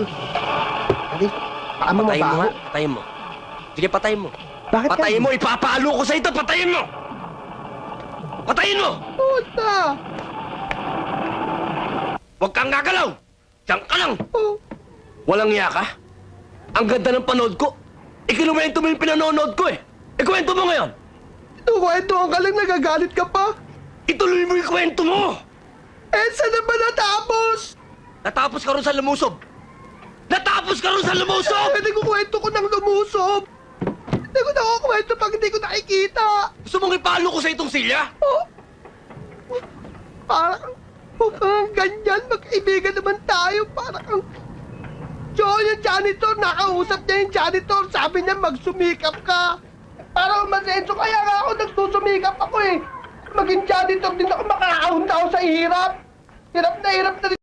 Baka mo Patayin mo mabaho. nga. Patayin mo. Sige, patayin mo. Bakit Patayin mo. Ipapalo ko sa ito. Patayin mo. Patayin mo. Puta! Huwag kang gagalaw. Diyan ka lang. Oh, Walang iya ka? Ang ganda ng panood ko. Ikinuwento mo yung pinanonood ko eh. Ikwento mo ngayon. Tukwento ang galing nagagalit ka pa. Ituloy mo yung kwento mo. Eh, saan na ba natapos? Natapos ka rin sa lumusob. Natapos ka rin sa lumusob! Eh, hindi ko kwento ko nang lumusob. Hindi ko nakukwento pag hindi ko nakikita. Gusto mong ipalo ko sa itong silya? Oh. Parang, mukhang ganyan, magkaibigan naman tayo. Parang, John, yung janitor, nakausap niya yung janitor. Sabi niya, magsumikap ka. Para umasenso, kaya nga ako nagsusumikap ako eh. Maging janitor din ako, makakahunta ako sa hirap. Hirap na hirap na rin